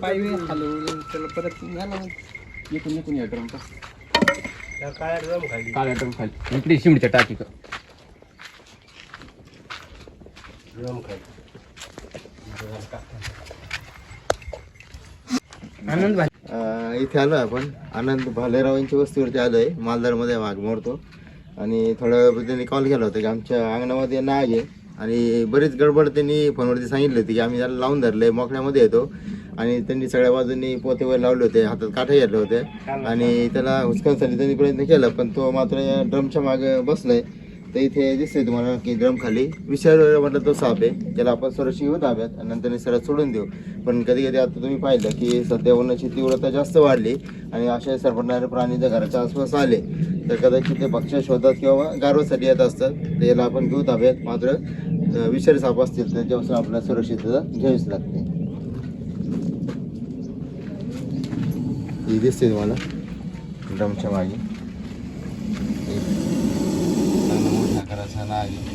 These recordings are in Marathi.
पाय हलवून त्याला परत झालं इकडून इकडून या ड्रम का त्या काळ्या ड्रम खाली? काळ्या ड्रम खाली. इकडे शिमडीच्या टाकी का ड्रम खाली. आनंद भाई इथे आलो आपण. आनंद भालेरावांच्या वस्तीवरती आलो आहे मालदारमध्ये वाघ मोडतो. आणि थोड्या वेळ त्यांनी कॉल केला होता की आमच्या अंगणामध्ये नाग आहे. आणि बरीच गडबड त्यांनी फोनवरती सांगितली होती की आम्ही त्याला लावून धरले मोकळ्यामध्ये येतो. आणि त्यांनी सगळ्या बाजूंनी पोते वर लावले होते हातात काठे घेतले होते. आणि त्याला हुसकावण्यासाठी त्यांनी प्रयत्न केला पण तो मात्र या ड्रमच्या मागे बसलाय. तर इथे दिसतंय तुम्हाला की ड्रम खाली विषय म्हटलं तो साप आहे. त्याला आपण सुरक्षित घेऊ ताब्यात आणि नंतर सरळ सोडून देऊ. पण कधी कधी आता तुम्ही पाहिलं की सध्या उन्हाची तीव्रता जास्त वाढली आणि असे सरपडणारे प्राणी जर घराच्या आसपास आले. तर कदाचित ते पक्ष शोधात किंवा गारवासाठी येत असतात. तर याला आपण घेऊ ताब्यात. मात्र अं, विषारी साप असतील तर त्याच्यापासून आपल्याला सुरक्षितता घ्यावीच लागते. ही दिसते तुम्हाला ड्रमच्या मागे. मोठा नाग आहे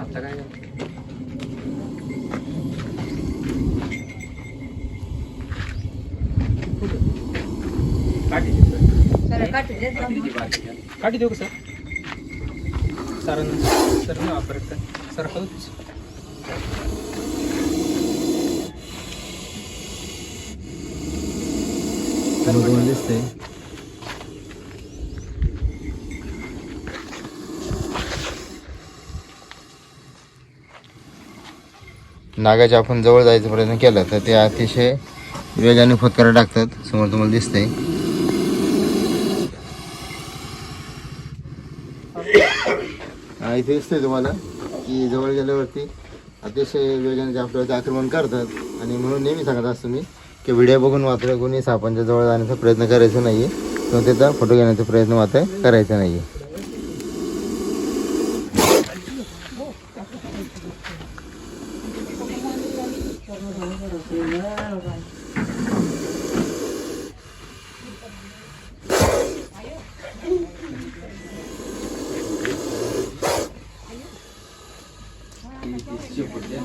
आता काय काठी देऊ का सर? सर सर वापरत सर हळूच. तुम्हाला दिसते नागाच्या आपण जवळ जायचा प्रयत्न केला तर ते अतिशय वेगाने फुतकारा टाकतात. समोर तुम्हाला दिसतंय. इथे दिसतंय तुम्हाला की जवळ गेल्यावरती अतिशय वेगाने आपल्यावरती आक्रमण करतात. आणि म्हणून नेहमी सांगत असतो मी की व्हिडिओ बघून मात्र कोणी सापांच्या जवळ जाण्याचा प्रयत्न करायचा नाही आहे किंवा त्याचा फोटो घेण्याचा प्रयत्न मात्र करायचा नाही आहे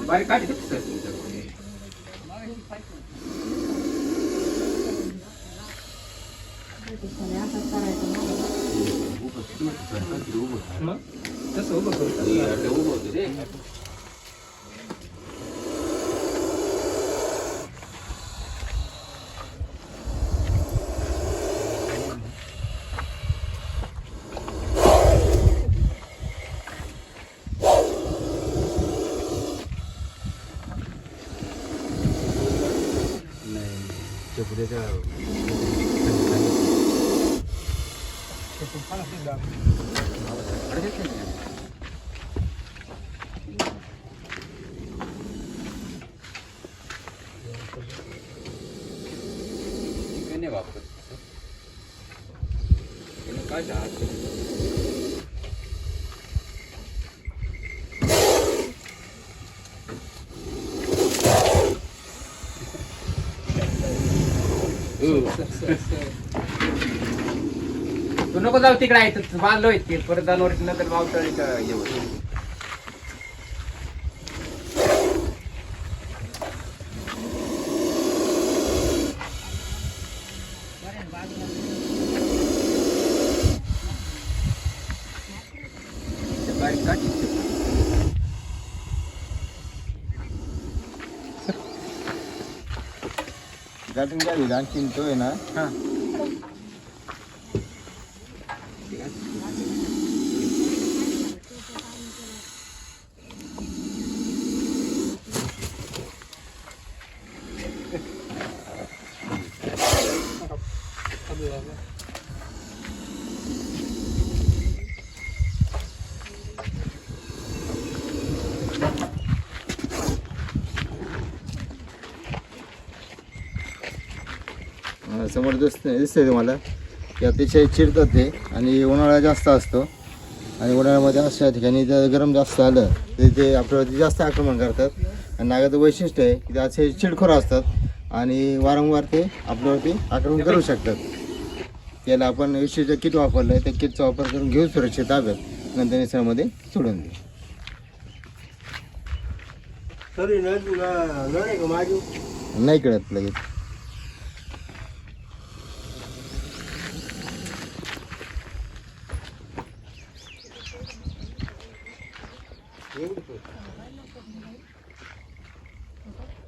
बारीक देतो सर तुमच्याकडे मग तसं उभं करू ते उभं होतं रे ते नाही वापरत त्यानं काय हात तू नको जाऊ तिकडे आहे बांधलो ते. परत जाणवर नंतर मावतळी येऊ. गाठून आणखीन तो आहे ना. हां. समोर दिसते दिसते तुम्हाला. की अतिशय चिरतात ते आणि उन्हाळा जास्त असतो. आणि उन्हाळ्यामध्ये अशा ठिकाणी जर गरम जास्त आलं तर ते आपल्यावरती जास्त आक्रमण करतात. आणि नागाचं वैशिष्ट्य आहे की ते असे चिडखोर असतात. आणि वारंवार ते आपल्यावरती आक्रमण करू शकतात. त्याला आपण विशेष किट वापरलं आहे त्या किटचा वापर करून घेऊ सुरक्षित आव्यात नंतर निसरामध्ये सोडून देऊ. नाही कळत लगेच.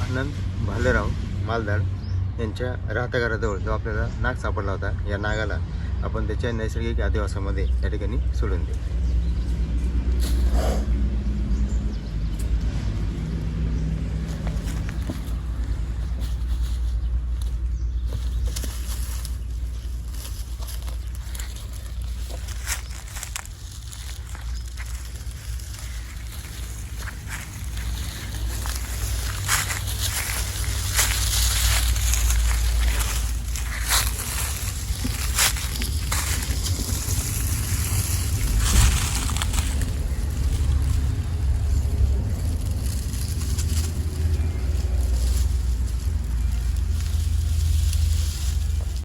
आनंद भालेराव मालदाड यांच्या राहत्याघराजवळ जो आपल्याला नाग सापडला होता या नागाला आपण त्याच्या नैसर्गिक आदिवासामध्ये या ठिकाणी सोडून देऊ.